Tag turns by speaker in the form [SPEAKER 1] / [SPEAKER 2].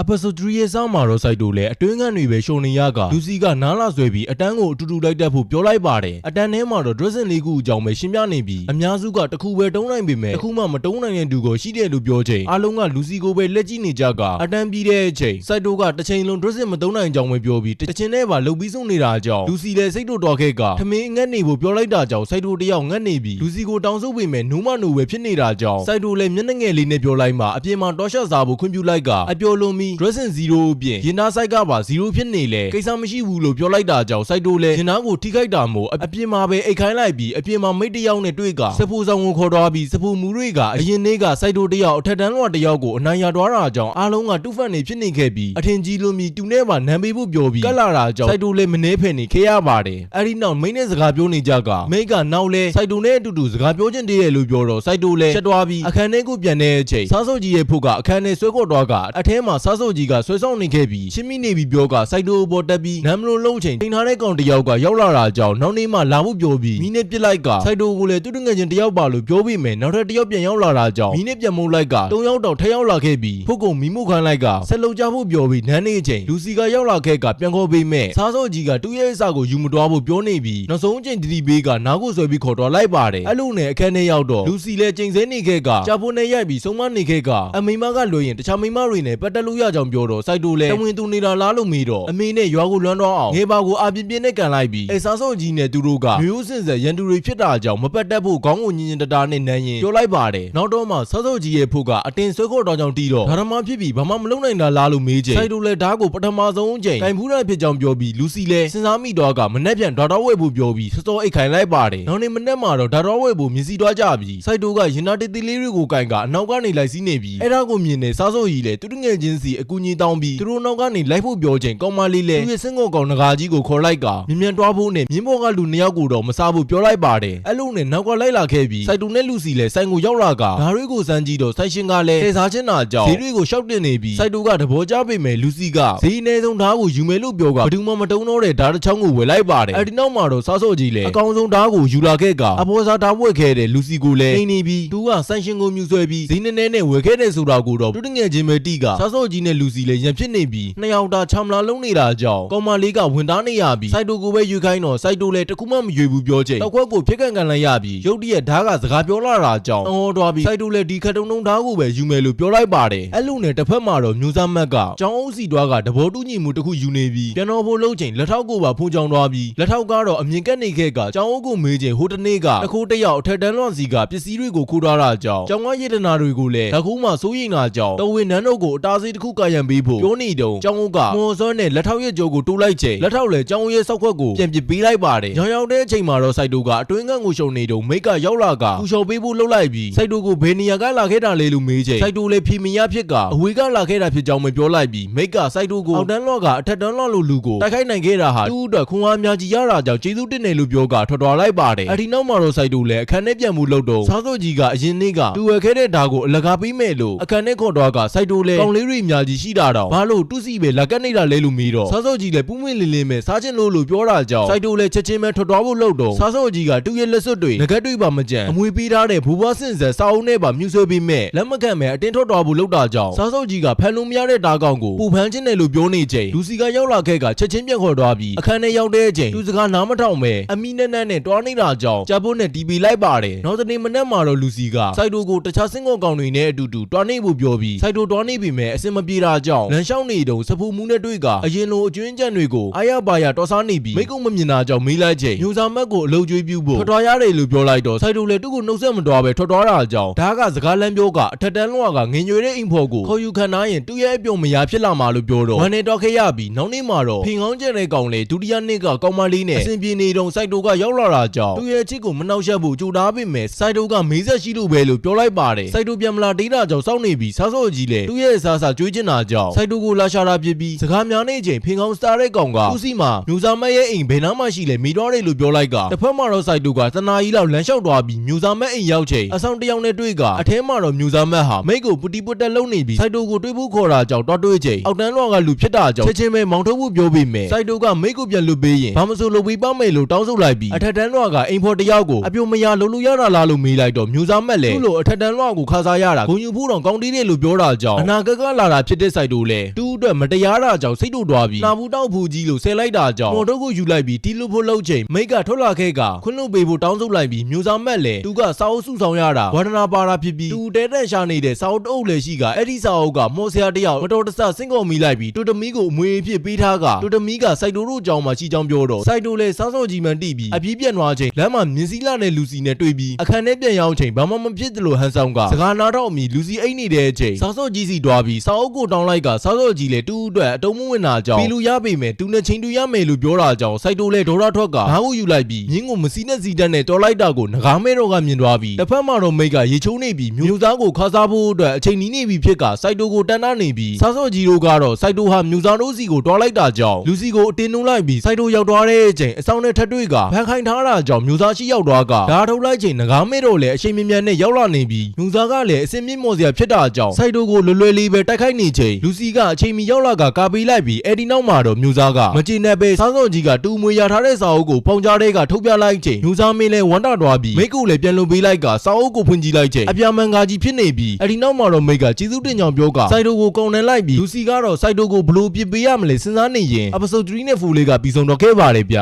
[SPEAKER 1] episode 3ရဲ့စောင်းမှာတော့စိုက်တို့လည်းအတွင်းခန်းတွေပဲရှုံနေရကလူစီကနားလာဆွဲပြီးအတန်းကိုအတူတူလိုက်တက်ဖို့ပြောလိုက်ပါတယ်အတန်းထဲမှာတော့ dressing လေးခုအကြောင်းပဲရှင်းပြနေပြီးအများစုကတစ်ခုပဲတုံးနိုင်ပေမဲ့တစ်ခုမှမတုံးနိုင်တဲ့သူကိုရှိတယ်လို့ပြောချိန်အားလုံးကလူစီကိုပဲလက်ကြည့်နေကြကအတန်းပြီးတဲ့အချိန်စိုက်တို့ကတစ်ချိန်လုံး dressing မတုံးနိုင်ကြောင်းပဲပြောပြီးတစ်ချိန်နဲ့ပါလုံပြီးဆုံးနေတာအကြောင်းလူစီလည်းစိတ်တို့တော်ခဲ့ကထမင်းငတ်နေဖို့ပြောလိုက်တာကြောင့်စိုက်တို့တယောက်ငတ်နေပြီးလူစီကိုတောင်းဆိုပေမဲ့နူးမနူပဲဖြစ်နေတာကြောင့်စိုက်တို့လည်းမျက်နှာငယ်လေးနဲ့ပြောလိုက်မှအပြင်မှာတောရှက်စားဖို့ခွင့်ပြုလိုက်က အပျော်လွန်ပြီး dressing 0အပြင်ရင်သားဆိုင်ကပါ0ဖြစ်နေလေကိစ္စမရှိဘူးလို့ပြောလိုက်တာကြောင့်စိုက်တို့လည်းရင်သားကိုထိခိုက်တာမို့အပြင်မှာပဲအိတ်ခိုင်းလိုက်ပြီးအပြင်မှာမိတ်တယောက်နဲ့တွေ့ကစပူဆောင်ကိုခေါ်သွားပြီးစပူမူတွေကအရင်နေ့ကစိုက်တို့တယောက်အထက်တန်းလွှာတယောက်ကိုအနိုင်ရသွားတာကြောင့်အားလုံးကတူဖတ်နေဖြစ်နေခဲ့ပြီးအထင်ကြီးလို့မြည်တူနဲ့ပါနံပေးဖို့ပြောပြီးကတ်လာတာကြောင့်စိုက်တို့လည်းမနှဲဖယ်နေခဲ့ရပါတယ်အဲ့ဒီနောက်မိတ်နဲ့စကားပြောနေကြကမိတ်ကနောက်လဲစိုက်တို့နဲ့အတူတူစကားပြောချင်တည်းရဲ့လို့ပြောတော့စိုက်တို့လည်းချက်သွားပြီးအခန်းထဲကိုပြန်တဲ့အချိန်စားစုပ်ကြီးရဲ့ဖို့ကအခန်းထဲဆွဲခေါ်သွားကအထဲမှာစားစုပ်ကြီးကဆွဲဆောင်နေခဲ့ပြီးရှင်းမိနေပြီးပြောကစိုက်တို့ပေါ်တက်ပြီးနမ်မလို့လုံးချိန်ထိန်ထားတဲ့ကောင်တယောက်ကရောက်လာတာကြောင့်နောက်နေ့မှလာမှုပြောပြီးမိနဲ့ပြစ်လိုက်ကစိုက်တို့ကိုလည်းတူတူငယ်ချင်းတယောက်ပါလို့ပြောပြီးမယ်နောက်ထပ်တယောက်ပြန်ရောက်လာတာကြောင့်မိနဲ့ပြန်မုန်းလိုက်ကတုံရောက်တော့ထရောက်လာခဲ့ပြီးဖုတ်ကုံမိမှုခိုင်းလိုက်ကဆက်လုံကြဖို့ပြောပြီးနန်းနေအချိန်လူစီကရောက်လာခဲ့ကပြန်ခေါ်ပေးမဲ့စားစောကြီးကတူရဲ့အစကိုယူမတော်ဖို့ပြောနေပြီးနောက်ဆုံးအချိန်တတိပေးကနားကိုဆွဲပြီးခေါ်တော်လိုက်ပါတယ်အဲ့လိုနဲ့အခန်းထဲရောက်တော့လူစီလည်းချိန်စဲနေခဲ့ကကြာဖို့နဲ့ရိုက်ပြီးဆုံးမနေခဲ့ကအမိမကလွှဲရင်တခြားမိမတွေနဲ့ပတ်သက်လို့ရကြောင်ပြောတော့စိုက်တို့လည်းတဝင်သူနေတာလားလို့မေးတော့အမေနဲ့ရွာကိုလွမ်းတော့အောင်ငေပါကိုအာပြင်းပြင်းနဲ့ကန်လိုက်ပြီးအဲစားစောကြီးနဲ့သူတို့ကမျိုးစင်စက်ရန်သူတွေဖြစ်တာကြောင့်မပတ်သက်ဖို့ခေါင်းကိုညင်ညင်တတာနဲ့နန်းရင်ပြောလိုက်ပါတယ်နောက်တော့မှစားစောကြီးရဲ့ဖို့ကအတင်ဆွဲခေါ်တော်ကြောင့်တီးတော့ဓမ္မဖြစ်ပြီးဘာမှမလုပ်နိုင်တာလားလို့မေးချိန်စိုက်တို့လည်းဓာတ်ကိုပထမဆုံးအချိန်တိုင်ဖူးရဖြစ်ကြောင်းပြောပြီးလူစီလည်းစဉ်းစားမိတော့ကမနှက်ပြန်ဒေါက်တာဝဲဖို့ပြောပြီးစောစောအိတ်ခိုင်လိုက်ပါတယ်နောက်နေ့မနှက်မှာတော့ဒေါက်တာဝဲဖို့မြင်စီသွားကြပြီးစိုက်တို့ကရင်နာတေးသေးလေးတွေကိုကင်ကအနောက်ကနေလိုက်စီးနေပြီးအဲ့ဒါကိုမြင်နေစားစောကြီးလည်းတူတငယ်ချင်းစီအကူကြီးတောင်းပြီးသူတို့နောက်ကနေလိုက်ဖို့ပြောချိန်ကောင်းမလေးလည်းသူရဲ့စင်ကောကောင်ငကားကြီးကိုခေါ်လိုက်ကမြင်မြန်တွားဖို့နဲ့မြင်းဘောကလူနှစ်ယောက်ကိုတော့မစားဘူးပြောလိုက်ပါတယ်အဲ့လိုနဲ့နောက်ကလိုက်လာခဲ့ပြီးစိုက်တူနဲ့လူစီလည်းဆိုင်ကိုရောက်လာကဓာရီကိုစမ်းကြည့်တော့စိုက်ရှင်ကလည်းထေစားချင်းတာကြောင့်ဈေးတွေကိုရှောက်တင်နေပြီးစိုက်တူကတဘောကြပေမဲ့လူစီကဈေးနေဆုံးဓာတ်ကိုယူမယ်လို့ပြောကဘယ်သူမှမတုံးတော့တဲ့ဓာတ်တစ်ချောင်းကိုဝယ်လိုက်ပါတယ်အဲ့ဒီနောက်မှာတော့စားစော့ကြီးလည်းအကောင်ဆုံးဓာတ်ကိုယူလာခဲ့ကအဘောစားဓာတ်ဝယ်ခဲ့တဲ့လူစီကိုလည်းအိမ်နေပြီးသူကဆိုင်ရှင်ကိုမြူဆွဲပြီးဈေးနေနေနဲ့ဝယ်ခဲ့တဲ့ဆိုတာကိုတော့တူတငယ်ချင်းပဲတီကစားစော့ကြီးနဲ့လူစီလည်းရံဖြစ်နေပြီးနှစ်ယောက်တာချမ်လာလုံးနေတာကြောင့်ကောင်မလေးကဝင်သားနေရပြီးစိုက်တူကိုပဲယူခိုင်းတော့စိုက်တူလည်းတခုမှမရွေဘူးပြောချိန်တောက်ခွက်ကိုဖြစ်ကန်ကန်လိုက်ရပြီးရုတ်တရက်ဓာတ်ကစကားပြောလာတာကြောင့်အော်တော်ပြီးစိုက်တူလည်းဒီခတ်တုံတုံဓာတ်ကိုပဲယူမယ်လို့ပြောလိုက်ပါတယ်အဲ့လိုနဲ့တစ်ဖက်မှာတော့မျိုးစားမက်ကကျောင်းအုပ်စီတွားကတဘောတူညီမှုတစ်ခုယူနေပြီးပြန်တော်ဖို့လုံးချိန်လက်ထောက်ကိုပါဖုန်ချောင်းသွားပြီးလက်ထောက်ကတော့အမြင်ကက်နေခဲ့ကကျောင်းအုပ်ကိုမေးချိန်ဟိုတနေ့ကတခိုးတစ်ယောက်အထက်တန်းလွန်စီကပစ္စည်းတွေကိုခိုးထားတာကြောင့်ကျောင်းကရေတနာတွေကိုလည်းတခိုးမှစိုးရိမ်တာကြောင့်တော်ဝင်နန်းတို့ကိုအတားစီးတစ်ခုကာရံပေးဖို့ပြောနေတုံကျောင်းအုပ်ကမော်စောနဲ့လက်ထောက်ရဲ့ကြိုးကိုတိုးလိုက်ချိန်လက်ထောက်လည်းကျောင်းရဲ့ဆောက်ခွက်ကိုပြန်ပစ်ပေးလိုက်ပါတယ်ရောင်ရောင်တဲ့အချိန်မှာတော့စိုက်တိုကအတွင်းကန်းကိုရှုံနေတုံမိတ်ကရောက်လာကကူလျှော်ပေးဖို့လှုပ်လိုက်ပြီးစိုက်တိုကိုဘယ်နေရာကလာခဲ့တာလဲလို့မေးချိန်စိုက်တိုလည်းဖြေမရဖြစ်ကအဝေးကလာခဲ့တာဖြစ်ကြောင်းပဲပြောလိုက်ပြီးမိတ်ကစိုက်တိုကိုအောက်တန်းလော့ကအထက်တန်းလော့လို့လူကိုတိုက်ခိုက်နိုင်ခဲ့တာဟာသူ့အတွက်ခွန်အားများကြီးရတာကြောင့်ကျေးဇူးတင်တယ်လို့ပြောကထွက်တော်လိုက်ပါတယ်အဒီနောက်မှာတော့စိုက်တိုလည်းအခန်းထဲပြန်မှုလုပ်တော့စားစောကြီးကအရင်နေ့ကသူဝယ်ခဲ့တဲ့ဓာကိုအလကားပေးမယ်လို့အခန်းထဲခေါ်တော့ကစိုက်တိုလည်းကောင်လေးတွေအများကြီးရှိတာတော့ဘာလို့တူးစီပဲလက်ကက်နေတာလဲလို့မေးတော့စားစောကြီးလည်းပူးမွင့်လင်းလင်းပဲစားချင်းလို့လို့ပြောတာကြောင့်စိုက်တိုလည်းချက်ချင်းပဲထွက်တော်ဖို့လုပ်တော့စားစောကြီးကသူ့ရဲ့လက်စွပ်တွေငကက်တွေပါမကြံအမွေပေးထားတဲ့ဘူဘွားစင်ဆက်စာအုပ်နဲ့ပါမြူဆွေးပြီးမဲ့လက်မကန်မဲ့အတင်းထွက်တော်ဖို့လုပ်တာကြောင့်စားစောကြီးကဖန်လို့မရတဲ့တားကောင်ကိုပူဖန်ချင်းတယ်လို့ပြောနေချိန်လူစီကရောက်လာခဲ့ကချက်ချင်းပြန်ခေါ်သွားပြီးအခန်းထဲရောက်တဲ့အချိန်သူစကားနားမထောင်ပဲအမီနဲ့နဲ့နဲ့တွားနေတာကြောင့်ကြဖို့နဲ့တီးပီလိုက်ပါတယ်နောက်တနေ့မနက်မှာတော့လူစီကစိုက်တိုကိုတခြားစင်ကောကောင်တွေနဲ့အတူတူတွားနေဖို့ပြောပြီးစိုက်တိုတွားနေပြီမဲ့အစင်မပြေတာကြောင့်လမ်းလျှောက်နေတုံစဖူမှုနဲ့တွေ့ကအရင်လိုအကျွင်းကြံတွေကိုအာရပါရတော်စားနေပြီးမိကုံမမြင်တာကြောင့်မေးလိုက်ချိန်ညူစာမက်ကိုအလုပ်ကျွေးပြုဖို့ထွက်သွားရတယ်လို့ပြောလိုက်တော့စိုက်တိုလည်းသူ့ကိုနှုတ်ဆက်မတော်ပဲထွက်သွားတာကြောင့်ဓာတ်ကစကားလမ်းပြောကအထက်တန်းလွှာကငင်ညွေတဲ့အိမ်ဖော်ကိုခေါ်ယူခံထားရင်သူ့ရဲ့အပြုံမရဖြစ်လာမှာလို့ပြောတော့ဝမ်းနေတော့ခဲ့ရပြီးနောက်နေ့မှာတော့ဖင်ကောင်းကျတဲ့ကောင်လေဒုတိယနေ့ကကောင်မလေးနဲ့အစဉ်ပြေနေတုံစိုက်တိုကရောက်လာတာကြောင့်သူ့ရဲ့ချစ်ကိုမနှောက်ယှက်ဖို့ကြိုးထားပေမဲ့စိုက်တိုကမေးဆက်ရှိလို့ပဲလို့ပြောလိုက်ပါတယ်စိုက်တိုပြန်မလာဒေတာကြောင့်စောင့်နေပြီးစားစောကြီးလေသူ့ရဲ့အစားအစာကြွေးချင်တာကြောင့်စိုက်တိုကိုလာရှာတာဖြစ်ပြီးစကားများနေချိန်ဖင်ကောင်းစတာတဲ့ကောင်ကသူ့စီမှာမျိုးစားမက်ရဲ့အိမ်ဘယ်နားမှရှိလဲမိတော့တယ်လို့ပြောလိုက်ကတစ်ဖက်မှာတော့စိုက်တိုကတနာကြီးလောက်လမ်းလျှောက်သွားပြီးမျိုးစားမက်အိမ်ရောက်ချိန်အဆောင်တစ်ယောက်နဲ့တွေ့ကအထဲမှာတော့မျိုးစားမက်ဟာမိတ်ကိုပူတီပုတ်တက်လုံနေပြီးစိုက်တိုကိုတွေးဖို့ခေါ်တာကြောင့်တွားတွေးချိန်အောက်တန်းလွှာကလူဖြစ်တာကြောင့်ချက်ချင်းပဲမောင်ထုတ်ဖို့ပြောပြီးမယ်စိုက်တိုကမိတ်ကိုပြန်လွတ်ပေးရင်ဘာမဆိုလုပ်ပြီးပါမယ်လို့တောင်းဆိုလိုက်ပြီးအထက်တန်းလွှာကအိမ်ဖော်တစ်ယောက်ကိုအပြိုမရလုံးလို့ရတာလားလို့မေးလိုက်တော့မျိုးစားမက်လည်းသူ့လိုအထက်တန်းလွှာကိုခါစားရတာဂုံယူဖို့တော့ကောင်းသေးတယ်လို့ပြောတာကြောင့်အနာဂတ်ကလာတာဖြစ်တဲ့စိုက်တိုလည်းတူးအတွက်မတရားတာကြောင့်စိတ်တို့သွားပြီးနာဘူးတောက်ဖူကြီးလို့ဆဲလိုက်တာကြောင့်မော်တို့ကိုယူလိုက်ပြီးတီလူဖို့လှုပ်ချိန်မိတ်ကထွက်လာခဲ့ကခွန်းလို့ပေးဖို့တောင်းဆိုလိုက်ပြီးမျိုးစားမက်လည်းသူကစာအုပ်စုဆောင်ရတာဝါဒနာပါတာဖြစ်ပြီးတူတဲတဲ့ရှာနေတဲ့စာအုပ်တအုပ်လည်းရှိကအဲ့ဒီစာအုပ်ကမော်ဆရာတယောက်မတော်တဆစင့်ကုန်မိလိုက်ပြီးတူတမီကိုအမွေအဖြစ်ပေးထားကတူတမီကစိုက်တိုတို့အကြောင်းမှာရှိကြောင်းပြောတော့စိုက်တိုလည်းစားစောကြီးမှန်တိပြီးအပြည့်ပြတ်သွားချိန်လမ်းမှာမြင်းစည်းလာနဲ့လူစီနဲ့တွေ့ပြီးအခန်းထဲပြန်ရောက်ချိန်ဘာမှမဖြစ်တယ်လို့ဟန်ဆောင်ကစကားနာတော့အမီလူစီအိတ်နေတဲ့အချိန်စားစောကြီးစီတွားပြီးစာအုပ်ကိုတောင်းလိုက်ကစားစောကြီးလည်းတူးအတွက်အတုံးမဝင်တာကြောင့်ပြီးလူရပေမဲ့တူနဲ့ချင်းတူရမယ်လို့ပြောတာကြောင့်စိုက်တိုလည်းဒေါရထွက်ကဘာကိုယူလိုက်ပြီးမြင်းကိုမစီနဲ့စီတက်နဲ့တော်လိုက်တာကိုငကားမဲတော့ကမြင်သွားပြီးတစ်ဖက်မှာတော့မိတ်ကရေချိုးနေပြီးမျိုးသားကိုခါစားဖို့အတွက်အချိန်နီးနေပြီဖြစ်ကစိုက်တိုကိုတန်းတန်းနေပြီးစားစောကြီးတို့ကတော့စိုက်တိုဟာမျိုးသားတို့စီကိုတွားလိုက်တာကြောင့်လူစီကိုအတင်းနှုံးလိုက်ပြီးစိုက်တိုရောက်သွားတဲ့အချိန်အဆောင်နဲ့ထပ်တွေ့ကဖန်ခိုင်ထားတာကြောင့်မျိုးသားရှိရောက်သွားကဓာတ်ထုတ်လိုက်ချိန်ငကားမဲတော့လည်းအချိန်မြင်မြန်နဲ့ရောက်လာနေပြီးမျိုးသားကလည်းအစင်းမြင့်မော်စရာဖြစ်တာကြောင့်စိုက်တိုကိုလွယ်လွယ်လေးပဲတိုက်ခိုက်နေချိန်လူစီကအချိန်မီရောက်လာကကာပေးလိုက်ပြီးအဲ့ဒီနောက်မှာတော့မျိုးသားကမကျေနပ်ပဲစားစောကြီးကတူမွေရထားတဲ့စာအုပ်ကိုဖောင်ကြားတဲ့ကထုတ်ပြလိုက်ချိန်မျိုးသားမင်းလည်းဝမ်းတာသွားပြီးမိတ်ကိုလည်းပြန်လွန်ပေးလိုက်ကစာအုပ်ကိုဖွင့်ကြည့်လိုက်ချိန်အပြာမန်ကာကြီးဖြစ်နေပြီးအဲ့ဒီနောက်မှာတော့မိတ်ကကျေးဇူးတင်ကြောင်ပြောကစိုက်တိုကိုကောင်းတယ်လိုက်ပြီးလူစီကတော့စိုက်တိုကိုဘလို့ပြစ်ပေးရမလဲစဉ်းစားနေရင် episode 3နဲ့4လေးကပြီးဆုံးတော့ခဲ့ပါတယ်ဗျ